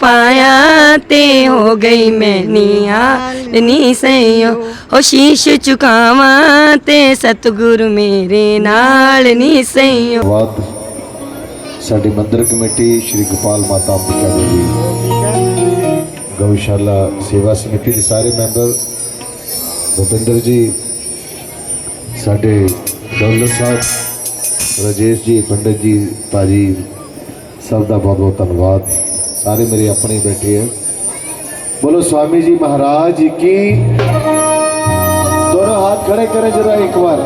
ਪਾਇਆ ਤੇ ਹੋ ਗਈ ਮੈਂ ਨੀਆਂ। ਨੀ ਸਈਓ ਹੋ ਸ਼ੀਸ਼ ਝੁਕਾਵਾਂ ਤੇ ਸਤਿਗੁਰ ਮੇਰੇ ਨਾਲ। ਨੀ ਸਈਓ ਧੰਨਵਾਦ ਸਾਡੀ ਮੰਦਿਰ ਕਮੇਟੀ ਸ਼੍ਰੀ ਗੋਪਾਲ ਮਾਤਾ ਅੰਬਿਕਾ ਦੇਵੀ ਗਊਸ਼ਾਲਾ ਸੇਵਾ ਸਮਿਤੀ ਦੇ ਸਾਰੇ ਮੈਂਬਰ, ਭੁਪਿੰਦਰ ਜੀ, ਸਾਡੇ ਦੌਲਤ ਸਾਹਿਬ, ਰਾਜੇਸ਼ ਜੀ, ਪੰਡਿਤ ਜੀ, ਭਾਜੀ ਸਭ ਦਾ ਬਹੁਤ ਬਹੁਤ ਧੰਨਵਾਦ। सारे मेरे अपने बैठे हैं। बोलो, स्वामी जी महाराज की दोनों हाथ खड़े करें जरा एक बार।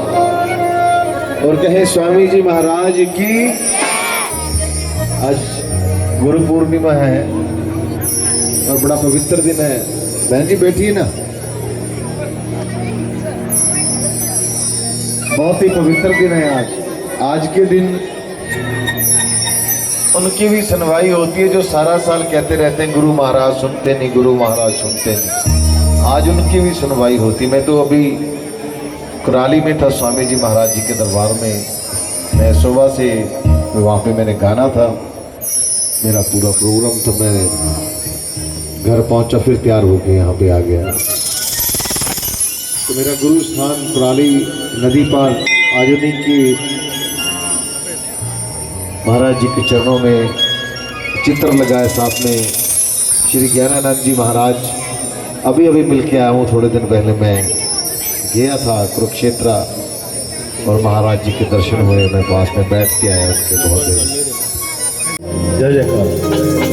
और कहे, स्वामी जी महाराज की आज गुरु पूर्णिमा है और बड़ा पवित्र दिन है। बहन जी बैठिए ना। बहुत ही पवित्र दिन है आज। आज के दिन उनकी भी सुनवाई होती है जो सारा साल कहते रहते हैं, गुरु महाराज सुनते नहीं, गुरु महाराज सुनते नहीं। आज उनकी भी सुनवाई होती मैं तो अभी कुराली में था, स्वामी जी महाराज जी के दरबार में। मैं सुबह से वहाँ पे मैंने गाना था। मेरा पूरा प्रोग्राम तो मैं घर पहुँचा, फिर तैयार होके यहाँ पे आ गया। तो मेरा गुरु स्थान कुराली नदी पार आजुनी की महाराज जी के चरणों में चित्र लगाए साथ में श्री ज्ञानानंद जी महाराज। अभी अभी मिल के आया हूँ, थोड़े दिन पहले मैं गया था कुरुक्षेत्र और महाराज जी के दर्शन हुए। मैं पास में बैठ के आया उनके बहुत देर जय जयकार।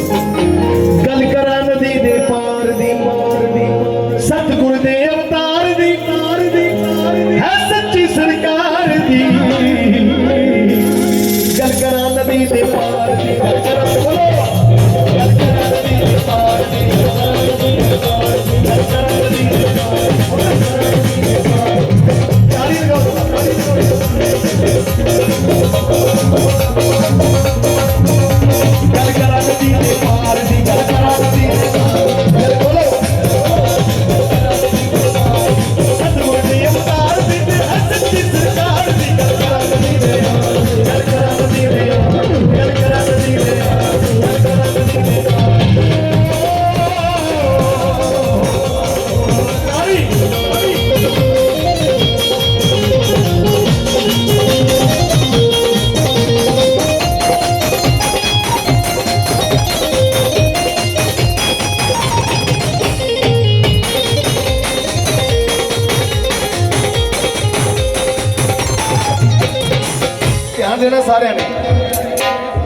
ਸਾਰਿਆਂ ਨੇ।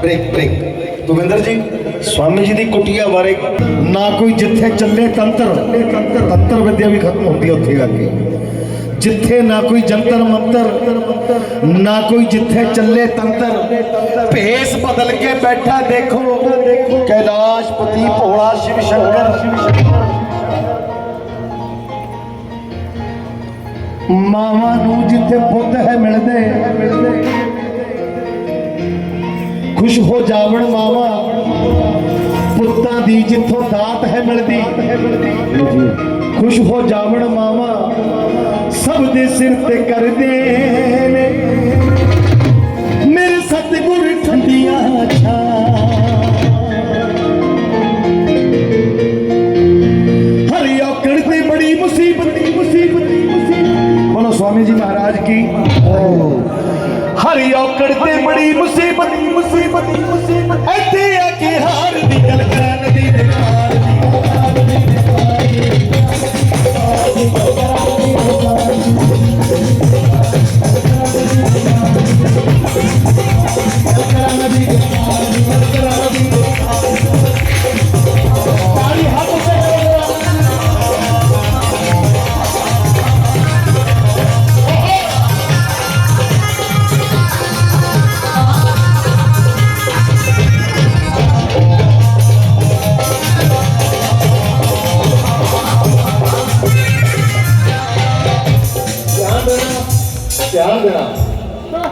ਬ੍ਰੇਕ ਬ੍ਰੇਕ ਭੁਪਿੰਦਰ ਜੀ, ਸਵਾਮੀ ਜੀ ਦੀ ਕੁਟੀਆ ਬਾਰੇ ਨਾ ਕੋਈ ਜਿੱਥੇ ਚੱਲੇ ਤੰਤਰ ਤੰਤਰ ਵਿਦਿਆ ਵੀ ਖਤਮ ਹੁੰਦੀ ਉੱਥੇ ਆ ਕੇ। ਜਿੱਥੇ ਨਾ ਕੋਈ ਜੰਤਰ ਮੰਤਰ, ਨਾ ਕੋਈ ਜਿੱਥੇ ਚੱਲੇ ਤੰਤਰ। ਭੇਸ ਬਦਲ ਕੇ ਬੈਠਾ ਦੇਖੋ। ਕੈਲਾਸ਼ਪਤੀ ਭੋਲਾ ਸ਼ਿਵ ਸ਼ੰਕਰ। ਮਾਵਾਂ ਨੂੰ ਜਿੱਥੇ ਬੁੱਧ ਹੈ ਮਿਲਦੇ ਖੁਸ਼ ਹੋ ਜਾਵਣ ਮਾਵਾ। ਪੁੱਤਾਂ ਦੀ ਜਿੱਥੋਂ ਦਾਤ ਹੈ ਮਿਲਦੀ, ਖੁਸ਼ ਹੋ ਜਾਵਣ ਮਾਵਾ। ਸਭ ਦੇ ਸਿਰ ਤੇ ਕਰਦੇ ਨੇ। ਮੇਰੇ ਸਤਿਗੁਰ ਠੰਡੀਆਂ ਛਾ ਹਰੀ ਔਕੜ ਤੇ ਬੜੀ ਮੁਸੀਬਤ ਮੁਸੀਬਤ ਮੁਸੀਬਤ। ਬੋਲੋ ਸਵਾਮੀ ਜੀ ਮਹਾਰਾਜ ਕੀ। ਹਰੀ ਔਕੜ ਤੇ ਬੜੀ ਮੁਸੀਬਤ ਮੁਸੀਬਤ ਮੁਸੀਬਤ। ਇੱਥੇ ਆ ਕੇ ਹਾਰ ਦੀ ਗੱਲ ਕਰਾਂ ਨਦੀ ਦੇ ਪਾਰ ਦੀ ਤਾਲੀ ਧਿਆਨ ਦੇਣਾ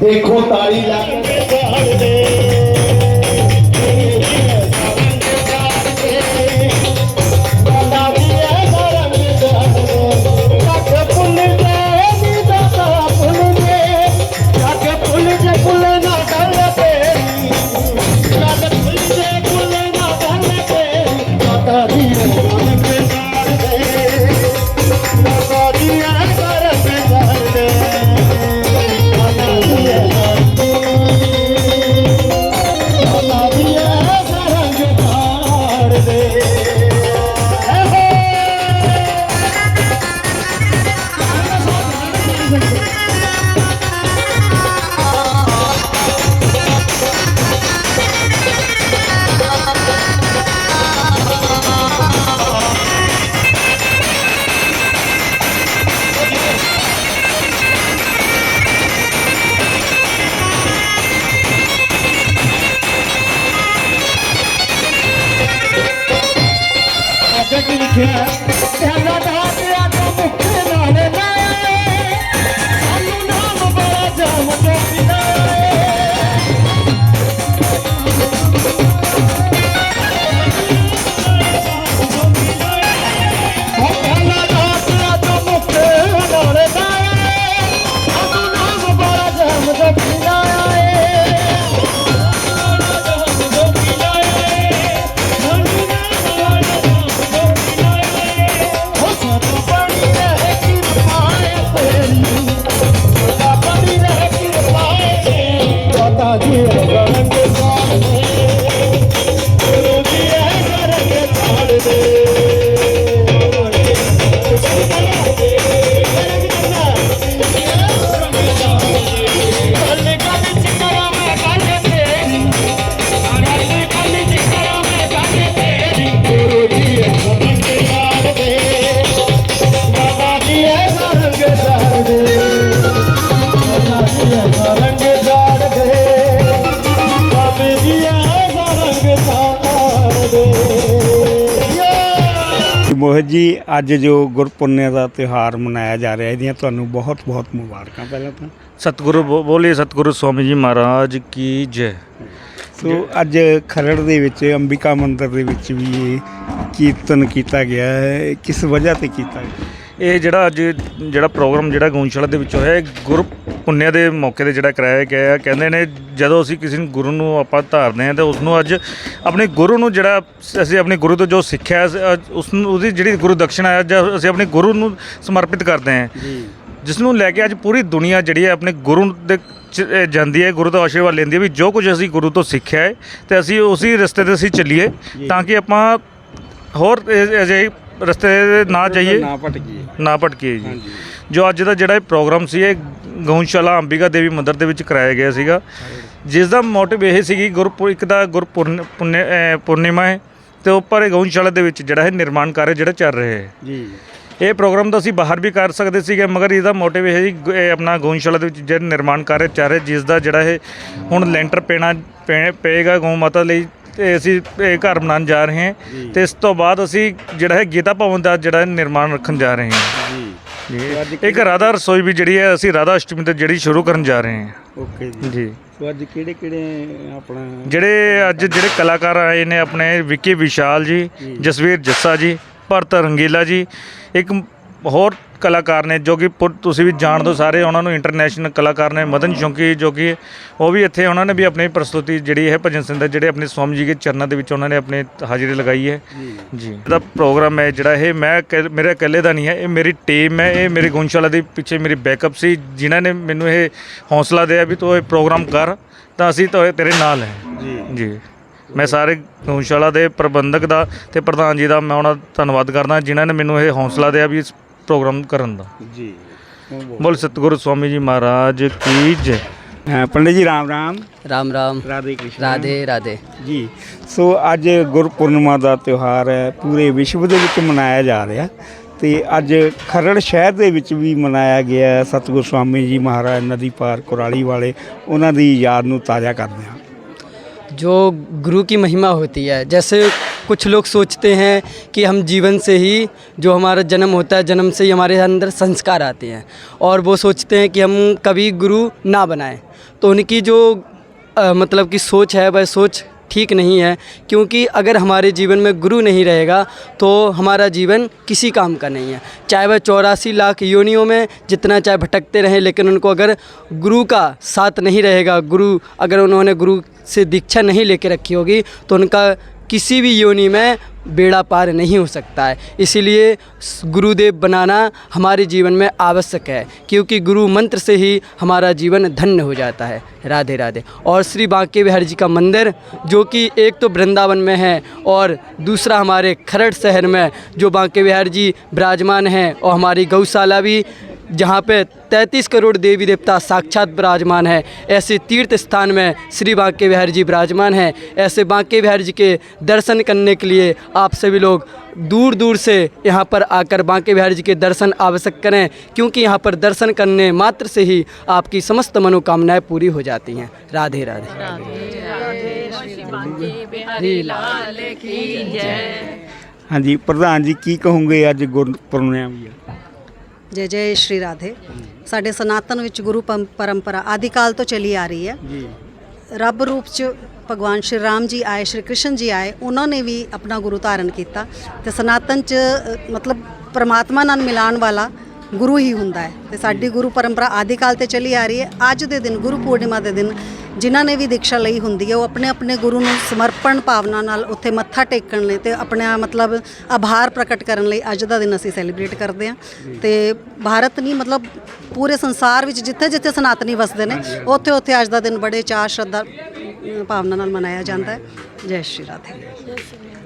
ਦੇਖੋ ਤਾੜੀ ਲੱਗ ਕੇ ਝਾੜਦੇ ਲਿਖਿਆ ਪਹਿਲਾ ਦਾਤ ਆ ਜੀ ਅੱਜ ਜੋ ਗੁਰਪੁੰਨਿਆ ਦਾ ਤਿਉਹਾਰ ਮਨਾਇਆ ਜਾ ਰਿਹਾ ਇਹਦੀਆਂ ਤੁਹਾਨੂੰ ਬਹੁਤ ਬਹੁਤ ਮੁਬਾਰਕਾਂ ਪਹਿਲਾਂ ਤਾਂ। ਸਤਿਗੁਰੂ ਬੋ- ਬੋਲੇ ਸਤਿਗੁਰੂ ਸਵਾਮੀ ਜੀ ਮਹਾਰਾਜ ਕੀ ਜੈ। ਸੋ ਅੱਜ ਖਰੜ ਦੇ ਵਿੱਚ ਅੰਬਿਕਾ ਮੰਦਿਰ ਦੇ ਵਿੱਚ ਵੀ ਇਹ ਕੀਰਤਨ ਕੀਤਾ ਗਿਆ ਹੈ। ਕਿਸ ਵਜ੍ਹਾ ਤੇ ਕੀਤਾ ਗਿਆ? ਇਹ ਜਿਹੜਾ ਅੱਜ ਜਿਹੜਾ ਪ੍ਰੋਗਰਾਮ ਜਿਹੜਾ ਗਊਸ਼ਾਲਾ ਦੇ ਵਿੱਚ ਹੋਇਆ ਇਹ ਗੁਰੂ ਪੁੰਨਿਆ ਦੇ ਮੌਕੇ ਤੇ ਜਿਹੜਾ ਕਰਾਇਆ ਗਿਆ ਹੈ ਕਹਿੰਦੇ ਨੇ ਜਦੋਂ ਅਸੀਂ ਕਿਸੇ ਨੂੰ ਗੁਰੂ ਨੂੰ ਆਪਾਂ ਧਾਰਦੇ ਹਾਂ ਤੇ ਉਸ ਨੂੰ ਅੱਜ ਆਪਣੇ ਗੁਰੂ ਨੂੰ ਜਿਹੜਾ ਅਸੀਂ ਆਪਣੇ ਗੁਰੂ ਤੋਂ ਜੋ ਸਿੱਖਿਆ ਹੈ, ਉਸ ਨੂੰ ਉਹਦੀ ਜਿਹੜੀ ਗੁਰੂ ਦਕਸ਼ਨਾ ਹੈ ਅੱਜ ਅਸੀਂ ਆਪਣੇ ਗੁਰੂ ਨੂੰ ਸਮਰਪਿਤ ਕਰਦੇ ਹਾਂ। ਜੀ। ਜਿਸ ਨੂੰ ਲੈ ਕੇ ਅੱਜ ਪੂਰੀ ਦੁਨੀਆ ਜਿਹੜੀ ਹੈ ਆਪਣੇ ਗੁਰੂ ਦੇ ਚ- ਅਹ ਜਾਂਦੀ ਹੈ ਗੁਰੂ ਤੋਂ ਆਸ਼ੀਰਵਾਦ ਲੈਂਦੀ ਹੈ ਵੀ ਜੋ ਕੁਝ ਅਸੀਂ ਗੁਰੂ ਤੋਂ ਸਿੱਖਿਆ ਹੈ ਤੇ ਅਸੀਂ ਉਸੇ ਰਸਤੇ ਤੇ ਅਸੀਂ ਚੱਲੀਏ ਤਾਂ ਕਿ ਆਪਾਂ ਹੋਰ ਇਹ- ਅਜਿਹੇ ਰਸਤੇ ਤੇ ਨਾ ਜਾਈਏ। ਨਾ ਭਟਕੀਏ। ਨਾ ਭਟਕੀਏ ਜੀ। ਹਾਂਜੀ। ਜੋ ਅੱਜ ਦਾ ਜਿਹੜਾ ਇਹ ਪ੍ਰੋਗਰਾਮ ਸੀ ਇਹ ਗਊਸ਼ਾਲਾ ਅੰਬਿਕਾ ਦੇਵੀ ਮੰਦਿਰ ਦੇ ਵਿੱਚ ਕਰਾਇਆ ਗਿਆ ਸੀਗਾ। ਜਿਸ ਦਾ ਮੋਟਿਵ ਇਹ ਸੀ ਗੁਰਪੁਰ ਇੱਕ ਦਾ ਗੁਰਪੁਰਨ ਪੂਰਨਿਮਾ ਹੈ ਤੇ ਉੱਪਰ ਇਹ ਗਊਸ਼ਾਲਾ ਦੇ ਵਿੱਚ ਜਿਹੜਾ ਹੈ ਨਿਰਮਾਣ ਕਾਰਜ ਜਿਹੜਾ ਚੱਲ ਰਿਹਾ ਹੈ। ਜੀ। ਇਹ ਪ੍ਰੋਗਰਾਮ ਤਾਂ ਅਸੀਂ ਬਾਹਰ ਵੀ ਕਰ ਸਕਦੇ ਸੀਗੇ ਮਗਰ ਇਹਦਾ ਮੋਟਿਵ ਇਹ ਹੈ ਜੀ ਆਪਣਾ ਗਊਸ਼ਾਲਾ ਦੇ ਵਿੱਚ ਜਿਹੜਾ ਨਿਰਮਾਣ ਕਾਰਜ ਚੱਲ ਰਿਹਾ ਜਿਸ ਦਾ ਜਿਹੜਾ ਇਹ ਹੁਣ ਲੈਂਟਰ ਪੈਣਾ ਪਏਗਾ ਗਊ ਮਾਤਾ ਲਈ ਤੇ ਅਸੀਂ ਇਹ ਘਰ ਬਣਾਉਣ ਜਾ ਰਹੇ ਹਾਂ। ਤੇ ਇਸ ਤੋਂ ਬਾਅਦ ਅਸੀਂ ਜਿਹੜਾ ਹੈ ਗੀਤਾ ਭਵਨ ਦਾ ਜਿਹੜਾ ਨਿਰਮਾਣ ਰੱਖਣ ਜਾ ਰਹੇ ਹਾਂ। ਜੀ। ਜੀ ਇੱਕ ਰਾਧਾ ਰਸੋਈ ਵੀ ਜਿਹੜੀ ਹੈ ਅਸੀਂ ਰਾਧਾ ਅਸ਼ਟਮੀ ਤੇ ਜਿਹੜੀ ਸ਼ੁਰੂ ਕਰਨ ਜਾ ਰਹੇ ਹਾਂ। ਓਕੇ ਜੀ। ਜੀ। ਸੋ ਅੱਜ ਕਿਹੜੇ ਕਿਹੜੇ ਆਪਣਾ ਜਿਹੜੇ ਅੱਜ ਜਿਹੜੇ ਕਲਾਕਾਰ ਆਏ ਨੇ ਆਪਣੇ ਵਿੱਕੀ ਵਿਸ਼ਾਲ ਜੀ। ਜਸਵੀਰ ਜੱਸਾ ਜੀ ਭਰਤ ਰੰਗੀਲਾ ਜੀ ਇੱਕ ਹੋਰ ਕਲਾਕਾਰ ਨੇ ਜੋ ਕਿ ਪੁਰ- ਤੁਸੀਂ ਵੀ ਜਾਣਦੇ ਹੋ ਸਾਰੇ ਉਹਨਾਂ ਨੂੰ ਇੰਟਰਨੈਸ਼ਨਲ ਕਲਾਕਾਰ ਨੇ ਮਦਨ ਸ਼ੌਂਕੀ ਜੋ ਕਿ ਉਹ ਵੀ ਇੱਥੇ ਉਹਨਾਂ ਨੇ ਵੀ ਆਪਣੀ ਪ੍ਰਸਤੁਤੀ ਜਿਹੜੀ ਹੈ ਭਜਨ ਸਿੰਘ ਦਾ ਜਿਹੜੇ ਆਪਣੇ ਸਵਾਮੀ ਜੀ ਦੇ ਚਰਨਾਂ ਦੇ ਵਿੱਚ ਉਹਨਾਂ ਨੇ ਆਪਣੇ ਹਾਜ਼ਰੀ ਲਗਾਈ ਹੈ। ਜੀ। ਇਹਦਾ ਪ੍ਰੋਗਰਾਮ ਹੈ ਜਿਹੜਾ ਇਹ ਮੈਂ ਇਕ- ਮੇਰੇ ਇਕੱਲੇ ਦਾ ਨਹੀਂ ਹੈ ਇਹ ਮੇਰੀ ਟੀਮ ਹੈ ਇਹ ਮੇਰੇ ਗੁੰਸ਼ਾਲਾ ਦੇ ਪਿੱਛੇ ਮੇਰੀ ਬੈਕਅਪ ਸੀ ਜਿਨ੍ਹਾਂ ਨੇ ਮੈਨੂੰ ਇਹ ਹੌਸਲਾ ਦਿਆ ਵੀ ਤੂੰ ਇਹ ਪ੍ਰੋਗਰਾਮ ਕਰ ਤਾਂ ਅਸੀਂ ਤਾਂ ਤੇਰੇ ਨਾਲ ਹੈ। ਜੀ। ਜੀ। ਮੈਂ ਸਾਰੇ ਗਊਸ਼ਾਲਾ ਦੇ ਪ੍ਰਬੰਧਕ ਦਾ ਤੇ ਪ੍ਰਧਾਨ ਜੀ ਦਾ ਮੈਂ ਉਹਨਾਂ ਦਾ ਧੰਨਵਾਦ ਕਰਦਾ ਜਿਨ੍ਹਾਂ ਨੇ ਮੈਨੂੰ ਇਹ ਹੌਸਲਾ ਦਿਆ ਵੀ ਇਸ ਪ੍ਰੋਗਰਾਮ ਕਰਨ ਦਾ ਜੀ ਬੋਲ ਸਤਿਗੁਰੂ ਸਵਾਮੀ ਜੀ ਮਹਾਰਾਜ ਕੀ ਜੈ ਅ, ਪੰਡਿਤ ਜੀ ਰਾਮ ਰਾਮ राम राम ਰਾਧੇ ਕ੍ਰਿਸ਼ਨ राधे राधे ਜੀ ਸੋ ਅੱਜ ਗੁਰਪੁਰਨਿਮਾ ਦਾ ਤਿਉਹਾਰ ਹੈ ਪੂਰੇ ਵਿਸ਼ਵ ਦੇ ਵਿੱਚ ਮਨਾਇਆ ਜਾ ਰਿਹਾ ਤੇ ਅੱਜ ਖਰੜ ਸ਼ਹਿਰ ਦੇ ਵਿੱਚ ਵੀ ਮਨਾਇਆ ਗਿਆ ਹੈ। ਸਤਿਗੁਰ ਸਵਾਮੀ ਜੀ ਮਹਾਰਾਜ ਨਦੀ ਪਾਰ ਕੁਰਾਲੀ ਵਾਲੇ ਉਹਨਾਂ ਦੀ ਯਾਦ ਨੂੰ ਤਾਜ਼ਾ ਕਰਦੇ ਹਾਂ जो गुरु की महिमा होती है जैसे कुछ लोग सोचते हैं कि हम जीवन से ही जो हमारा जन्म होता है जन्म से ही हमारे अंदर संस्कार आते हैं। और वो सोचते हैं कि हम कभी गुरु ना बनाएँ। तो उनकी जो अ, मतलब की सोच है वह सोच ठीक नहीं है क्योंकि अगर हमारे जीवन में गुरु नहीं रहेगा तो हमारा जीवन किसी काम का नहीं है। चाहे वह चौरासी लाख योनियों में जितना चाहे भटकते रहें लेकिन उनको अगर गुरु का साथ नहीं रहेगा गुरु अगर उन्होंने गुरु से दीक्षा नहीं लेके रखी होगी तो उनका किसी भी योनि में बेड़ा पार नहीं हो सकता है। इसीलिए गुरुदेव बनाना हमारे जीवन में आवश्यक है, क्योंकि गुरु मंत्र से ही हमारा जीवन धन्य हो जाता है। राधे राधे। और श्री बांके बिहारी जी का मंदिर, जो कि एक तो वृंदावन में है और दूसरा हमारे खरड़ शहर में, जो बांके बिहारी जी विराजमान हैं, और हमारी गौशाला भी जहाँ पे 33 करोड़ देवी देवता साक्षात विराजमान है। ऐसे तीर्थ स्थान में श्री बांके बिहारी जी विराजमान हैं। ऐसे बांके बिहारी जी के दर्शन करने के लिए आप सभी लोग दूर दूर से यहाँ पर आकर बांके बिहारी जी के दर्शन आवश्यक करें क्योंकि यहाँ पर दर्शन करने मात्र से ही आपकी समस्त मनोकामनाएँ पूरी हो जाती हैं। राधे राधे, हाँ जी प्रधान जी की कहूँगे अज गुरु प्रणाम ਜੈ ਜੈ ਸ਼੍ਰੀ ਰਾਧੇ। ਸਾਡੇ ਸਨਾਤਨ ਵਿੱਚ ਗੁਰੂ ਪੰ- ਪਰੰਪਰਾ ਆਦਿ ਕਾਲ ਤੋਂ ਚੱਲੀ ਆ ਰਹੀ ਹੈ। ਜੀ। ਰੱਬ ਰੂਪ ਚ ਭਗਵਾਨ ਸ਼੍ਰੀ ਰਾਮ ਜੀ ਆਏ ਸ਼੍ਰੀ ਕ੍ਰਿਸ਼ਨ ਜੀ ਆਏ ਉਹਨਾਂ ਨੇ ਵੀ ਆਪਣਾ ਗੁਰੂ ਧਾਰਨ ਕੀਤਾ। ਤੇ ਸਨਾਤਨ ਚ ਅ, ਮਤਲਬ ਪ੍ਰਮਾਤਮਾ ਨਾਲ ਮਿਲਾਉਣ ਵਾਲਾ ਗੁਰੂ ਹੀ ਹੁੰਦਾ ਹੈ ਤੇ ਸਾਡੀ ਗੁਰੂ ਪਰੰਪਰਾ ਆਦਿ ਕਾਲ ਤੇ ਚੱਲੀ ਆ ਰਹੀ ਹੈ। ਅੱਜ ਦੇ ਦਿਨ ਗੁਰੂ ਪੂਰਨਿਮਾ ਦੇ ਦਿਨ ਜਿਨ੍ਹਾਂ ਨੇ ਵੀ ਦੀਕਸ਼ਾ ਲਈ ਹੁੰਦੀ ਹੈ ਉਹ ਆਪਣੇ ਆਪਣੇ ਗੁਰੂ ਨੂੰ ਸਮਰਪਣ ਭਾਵਨਾ ਨਾਲ ਉੱਥੇ ਮੱਥਾ ਟੇਕਣ ਲਈ ਤੇ ਆਪਣਾ ਮਤਲਬ ਆਭਾਰ ਪ੍ਰਗਟ ਕਰਨ ਲਈ ਅੱਜ ਦਾ ਦਿਨ ਅਸੀਂ ਸੈਲੀਬ੍ਰੇਟ ਕਰਦੇ ਹਾਂ। ਤੇ ਭਾਰਤ ਨਹੀਂ ਮਤਲਬ ਪੂਰੇ ਸੰਸਾਰ ਵਿੱਚ ਜਿੱਥੇ ਜਿੱਥੇ ਸਨਾਤਨੀ ਵਸਦੇ ਨੇ ਉੱਥੇ ਉੱਥੇ ਅੱਜ ਦਾ ਦਿਨ ਬੜੇ ਚਾਅ ਸ਼ਰਧਾ ਭਾਵਨਾ ਨਾਲ ਮਨਾਇਆ ਜਾਂਦਾ ਹੈ। ਜੈ ਸ਼੍ਰੀ ਰਾਧੇ।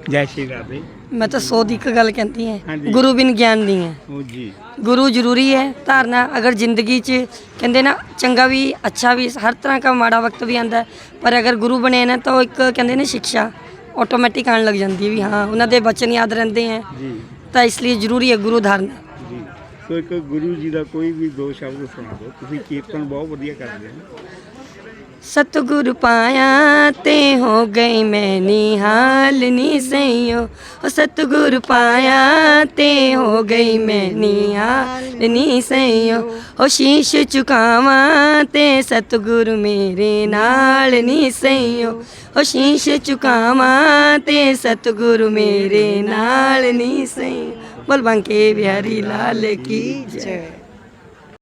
ਜੈ ਸ਼੍ਰੀ ਰਾਧੇ। ਮੈਂ ਤਾਂ ਸੌ ਦੀ ਇੱਕ ਗੱਲ ਕਹਿੰਦੀ ਹਾਂਜੀ। ਹੈ ਗੁਰੂ ਬਿਨ ਗਿਆਨ ਨਹੀਂ ਹੈ। ਉਹ ਜੀ। ਗੁਰੂ ਜ਼ਰੂਰੀ ਹੈ ਧਾਰਨਾ ਅਗਰ ਜ਼ਿੰਦਗੀ 'ਚ ਕਹਿੰਦੇ ਨਾ ਚੰਗਾ ਵੀ ਅੱਛਾ ਵੀ ਹਰ ਤਰ੍ਹਾਂ ਦਾ ਮਾੜਾ ਵਕਤ ਵੀ ਆਂਦਾ ਪਰ ਅਗਰ ਗੁਰੂ ਬਣੇ ਨਾ ਤਾਂ ਉਹ ਇੱਕ ਕਹਿੰਦੇ ਨੇ ਸਿੱਖਿਆ ਆਟੋਮੈਟਿਕ ਆਉਣ ਲੱਗ ਜਾਂਦੀ ਹੈ ਵੀ ਹਾਂ ਉਹਨਾਂ ਦੇ ਬਚਨ ਯਾਦ ਰਹਿੰਦੇ ਹੈ। ਜੀ। ਤਾਂ ਇਸ ਲਈ ਜ਼ਰੂਰੀ ਹੈ ਗੁਰੂ ਧਾਰਨਾ। ਜੀ। ਸੋ ਇੱਕ ਗੁਰੂ ਜੀ ਦਾ ਕੋਈ ਵੀ ਦੋ ਸ਼ਬਦ ਸੁਣਾ ਦਿਓ ਤੁਸੀਂ ਕੀਰਤਨ ਬਹੁਤ ਵਧੀਆ ਕਰਦੇ ਹੋ। ਸਤਗੁਰ ਪਾਇਆ ਤੇ ਹੋ ਗਈ ਮੈਂ ਨਿਹਾਲ ਨੀ ਸਈਓ। ਹੋ ਸਤਗੁਰ ਪਾਇਆ ਤੇ ਹੋ ਗਈ ਮੈਂ ਨਿਹਾਲ ਨੀ ਸਈਓ। ਹੋ ਸ਼ੀਸ਼ ਚੁਕਾਵਾਂ ਤੇ ਸਤਗੁਰ ਮੇਰੇ ਨਾਲ ਨੀ ਸਈਓ। ਹੋ ਸ਼ੀਸ਼ ਚੁਕਾਵਾਂ ਤੇ ਸਤਗੁਰ ਮੇਰੇ ਨਾਲ ਨੀ ਸਈਓ। ਬੋਲ ਬੰਕੇ ਬਿਹਾਰੀ ਲਾਲ ਕੀ ਜੈ।